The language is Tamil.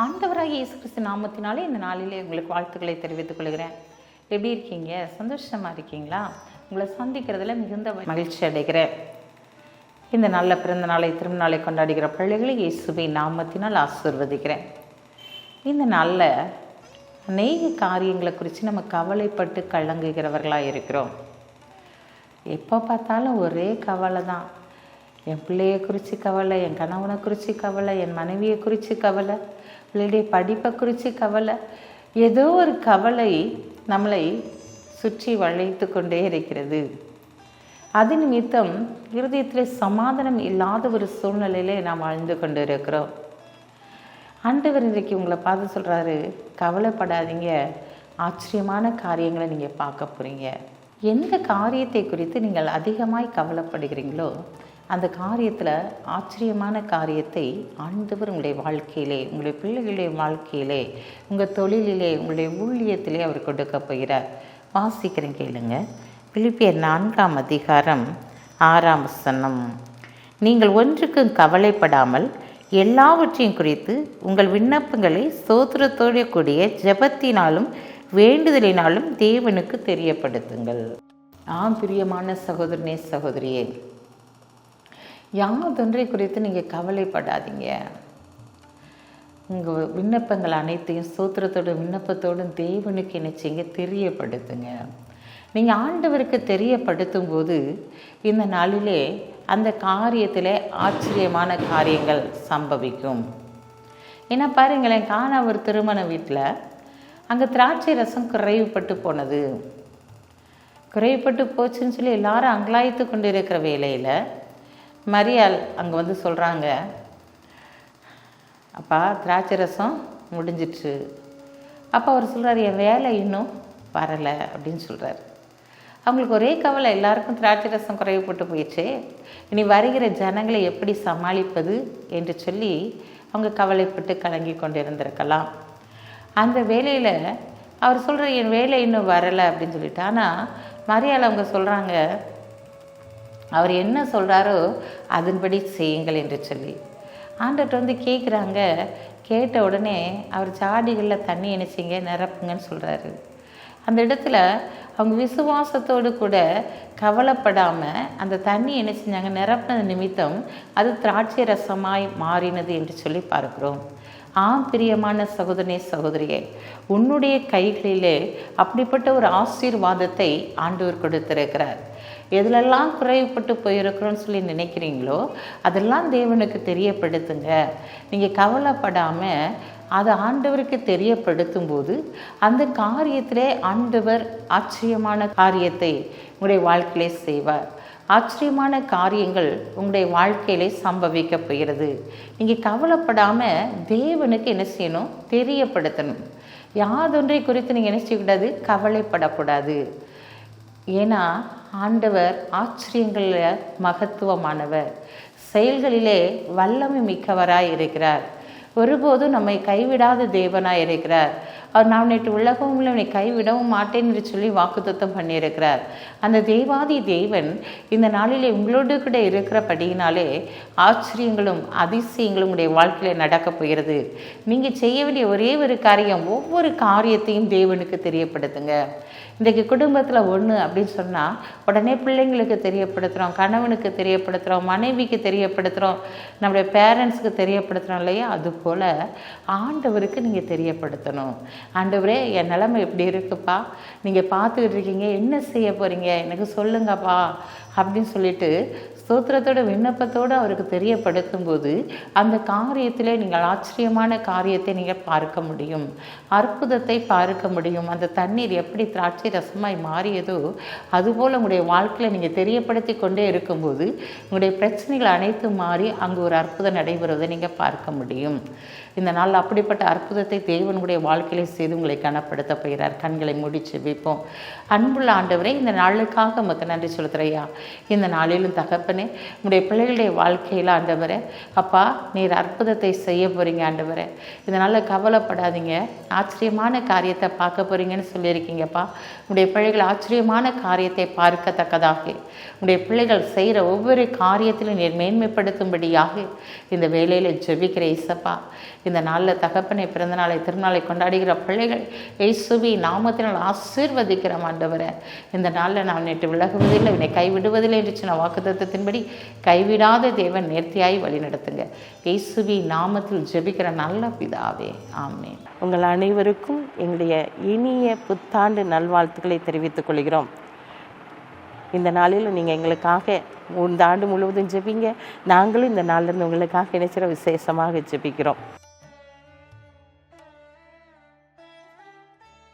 ஆண்டவராக இயேசு கிறிஸ்து நாமத்தினாலே இந்த நாளிலே உங்களுக்கு வாழ்த்துக்களை தெரிவித்துக் கொள்கிறேன். எப்படி இருக்கீங்க? சந்தோஷமாக இருக்கீங்களா? உங்களை சந்திக்கிறதுல மிகுந்த மகிழ்ச்சி அடைகிறேன். இந்த நல்ல பிறந்த நாளை திருநாளை கொண்டாடுகிற பிள்ளைகளை இயேசுவை நாமத்தினால் ஆசிர்வதிக்கிறேன். இந்த நாளில் அநேக காரியங்களை குறித்து நம்ம கவலைப்பட்டு கலங்குகிறவர்களாக இருக்கிறோம். எப்போ பார்த்தாலும் ஒரே கவலை தான். என் பிள்ளையை குறித்து கவலை என் கணவனை குறித்து கவலை என் மனைவியை குறித்து கவலை. பிள்ளையுடைய படிப்பை குறித்து கவலை. ஏதோ ஒரு கவலை நம்மளை சுற்றி வளைத்து கொண்டே இருக்கிறது. அது நிமித்தம் இருதயத்தில் சமாதானம் இல்லாத ஒரு சூழ்நிலையிலே நாம் வாழ்ந்து கொண்டு இருக்கிறோம் ஆண்டவர் இன்றைக்கு உங்களை பார்த்து சொல்கிறாரு கவலைப்படாதீங்க. ஆச்சரியமான காரியங்களை நீங்கள் பார்க்க போகிறீங்க எந்த காரியத்தை குறித்து நீங்கள் அதிகமாய் கவலைப்படுகிறீங்களோ அந்த காரியத்தில் ஆச்சரியமான காரியத்தை ஆண்டவர் உங்களுடைய வாழ்க்கையிலே உங்களுடைய பிள்ளைகளுடைய வாழ்க்கையிலே உங்கள் தொழிலிலே உங்களுடைய ஊழியத்திலே அவர் கொடுக்க போகிறார். வாசிக்கிறேன் கேளுங்க. பிலிப்பியர் நான்காம் அதிகாரம் ஆறாம் வசனம். நீங்கள் ஒன்றுக்கும் கவலைப்படாமல் எல்லாவற்றையும் குறித்து உங்கள் விண்ணப்பங்களை சோத்திரத்தோடு கூடிய ஜெபத்தினாலும் வேண்டுதலினாலும் தேவனுக்கு தெரியப்படுத்துங்கள். ஆம் பிரியமான சகோதரனே சகோதரியே யாதொன்றை குறித்து நீங்கள் கவலைப்படாதீங்க. உங்கள் விண்ணப்பங்கள் அனைத்தையும் சூத்திரத்தோடும் விண்ணப்பத்தோடும் தேவனுக்கு நினைச்சிங்க தெரியப்படுத்துங்க. நீங்கள் ஆண்டவருக்கு தெரியப்படுத்தும் போது இந்த நாளிலே அந்த காரியத்தில் ஆச்சரியமான காரியங்கள் சம்பவிக்கும். ஏன்னா பாருங்களேன் காண ஒரு திருமண வீட்டில் அங்கே திராட்சை ரசம் குறைவுபட்டு போனது. குறைவுபட்டு போச்சுன்னு சொல்லி எல்லாரும் அங்கலாய்த்து கொண்டு இருக்கிற வேலையில் மரியாள் அங்கே வந்து சொல்கிறாங்க அப்பா திராட்சை ரசம் முடிஞ்சிட்டு அப்போ அவர் சொல்கிறார் என் வேலை இன்னும் வரலை அப்படின்னு சொல்கிறார் அவங்களுக்கு ஒரே கவலை எல்லாருக்கும் திராட்சை ரசம் குறைவுபட்டு போயிடுச்சு. இனி வருகிற ஜனங்களை எப்படி சமாளிப்பது என்று சொல்லி அவங்க கவலைப்பட்டு கலங்கி கொண்டு இருந்திருக்கலாம் அந்த வேலையில் அவர் சொல்கிற என் வேலை இன்னும் வரலை அப்படின்னு சொல்லிட்டு. ஆனால் மரியாதை அவங்க சொல்கிறாங்க அவர் என்ன சொல்கிறாரோ அதன்படி செய்யுங்கள் என்று சொல்லி. ஆண்டர்கிட்ட வந்து கேட்குறாங்க கேட்ட உடனே அவர் சாடிகளில் தண்ணி இணைச்சிங்க நிரப்புங்கன்னு சொல்கிறாரு அந்த இடத்துல அவங்க விசுவாசத்தோடு கூட கவலைப்படாமல் அந்த தண்ணி என்ன செஞ்சாங்க நிரப்பினது நிமித்தம் அது திராட்சை ரசமாய் மாறினது என்று சொல்லி பார்க்கிறோம். ஆம் பிரியமான சகோதரனே சகோதரியே உன்னுடைய கைகளிலே அப்படிப்பட்ட ஒரு ஆசீர்வாதத்தை ஆண்டவர் கொடுத்திருக்கிறார். எதுலெல்லாம் குறைவுபட்டு போயிருக்கிறோன்னு சொல்லி நினைக்கிறீங்களோ அதெல்லாம் தேவனுக்கு தெரியப்படுத்துங்க. நீங்கள் கவலைப்படாமல் அதை ஆண்டவருக்கு தெரியப்படுத்தும் போது அந்த காரியத்திலே ஆண்டவர் ஆச்சரியமான காரியத்தை உங்களுடைய வாழ்க்கையிலே செய்வார். ஆச்சரியமான காரியங்கள் உங்களுடைய வாழ்க்கையிலே சம்பவிக்க போகிறது. நீங்கள் கவலைப்படாமல் தேவனுக்கு என்ன செய்யணும்? தெரியப்படுத்தணும். யாதொன்றை குறித்து நீங்கள் என்ன செய்யக்கூடாது? கவலைப்படக்கூடாது. ஏன்னா ஆண்டவர் ஆச்சரியங்களில் மகத்துவமானவர். செயல்களிலே வல்லமை மிக்கவராய் இருக்கிறார். ஒருபோதும் நம்மை கைவிடாத தேவனாய் இருக்கிறார். அவர் நான் நேற்று உலகம் உன்னை கைவிடவும் மாட்டேன் என்று சொல்லி வாக்குத்தத்தம் பண்ணியிருக்கிறார். அந்த தேவாதி தேவன் இந்த நாளிலே உங்களோடு கூட இருக்கிறபடியினாலே ஆச்சரியங்களும் அதிசயங்களும் உடைய வாழ்க்கையில் நடக்கப் போகிறது. நீங்கள் செய்ய வேண்டிய ஒரே ஒரு காரியம் ஒவ்வொரு காரியத்தையும் தேவனுக்கு தெரியப்படுத்துங்க. இன்றைக்கு குடும்பத்தில் ஒன்று அப்படின்னு சொன்னால் உடனே பிள்ளைங்களுக்கு தெரியப்படுத்துகிறோம் கணவனுக்கு தெரியப்படுத்துகிறோம் மனைவிக்கு தெரியப்படுத்துகிறோம் நம்முடைய பேரண்ட்ஸுக்கு தெரியப்படுத்துகிறோம் இல்லையா? அதுபோல் ஆண்டவருக்கு நீங்கள் தெரியப்படுத்தணும். ஆண்டவரே என் நிலமை எப்படி இருக்குப்பா. நீங்கள் பார்த்துக்கிட்டு இருக்கீங்க என்ன செய்ய போகிறீங்க எனக்கு சொல்லுங்கப்பா அப்படின்னு சொல்லிட்டு ஸ்தோத்திரத்தோட விண்ணப்பத்தோடு அவருக்கு தெரியப்படுத்தும் போது அந்த காரியத்திலே நீங்கள் ஆச்சரியமான காரியத்தை நீங்கள் பார்க்க முடியும். அற்புதத்தை பார்க்க முடியும். அந்த தண்ணீர் எப்படி திராட்சை ரசமாய் மாறியதோ அதுபோல் உங்களுடைய வாழ்க்கையில் நீங்கள் தெரியப்படுத்தி கொண்டே இருக்கும்போது உங்களுடைய பிரச்சனைகள் அனைத்தும் மாறி அங்கு ஒரு அற்புதம் நடைபெறுவதை நீங்கள் பார்க்க முடியும். இந்த நாள் அப்படிப்பட்ட அற்புதத்தை தேவனுடைய வாழ்க்கையிலே செய்து உங்களை கனப்படுத்த போகிறார். கண்களை முடிச்சு வைப்போம். அன்புள்ள ஆண்டவரே இந்த நாளுக்காக உமக்கு நன்றி சொல்கிறையா இந்த நாளிலும் தகப்பனே உங்களுடைய பிள்ளைகளுடைய வாழ்க்கையில் ஆண்டவரே அப்பா நீர் அற்புதத்தை செய்ய போகிறீங்க ஆண்டவரே. இதனால் கவலைப்படாதீங்க. ஆச்சரியமான காரியத்தை பார்க்க போகிறீங்கன்னு சொல்லியிருக்கீங்கப்பா. உங்களுடைய பிள்ளைகள் ஆச்சரியமான காரியத்தை பார்க்கத்தக்கதாக உங்களுடைய பிள்ளைகள் செய்கிற ஒவ்வொரு காரியத்திலும் நீர் மேன்மைப்படுத்தும்படியாக இந்த வேலையில் ஜெபிக்கிற இசப்பா இந்த நாளில் தகப்பனை பிறந்த நாளை திருநாளை கொண்டாடுகிற பிள்ளைகள் இயேசுவி நாமத்தினால் ஆசீர்வதிக்கிற ஆண்டவரை. இந்த நாளில் நான் நேற்று விலகுவதில்லை என்னை கைவிடுவதில்லை என்று சொன்ன வாக்குத்தத்தின்படி கைவிடாத தேவன் நேர்த்தியாய் வழி நடத்துங்க. இயேசுவி நாமத்தில் ஜெபிக்கிற நல்ல பிதாவே. ஆமே உங்கள் அனைவருக்கும் எங்களுடைய இனிய புத்தாண்டு நல்வாழ்த்துக்களை தெரிவித்துக் கொள்கிறோம். இந்த நாளில் நீங்கள் எங்களுக்காக இந்த ஆண்டு முழுவதும் ஜெபிங்க. நாங்களும் இந்த நாளிலிருந்து உங்களுக்காக நினைச்சிட விசேஷமாக ஜெபிக்கிறோம்.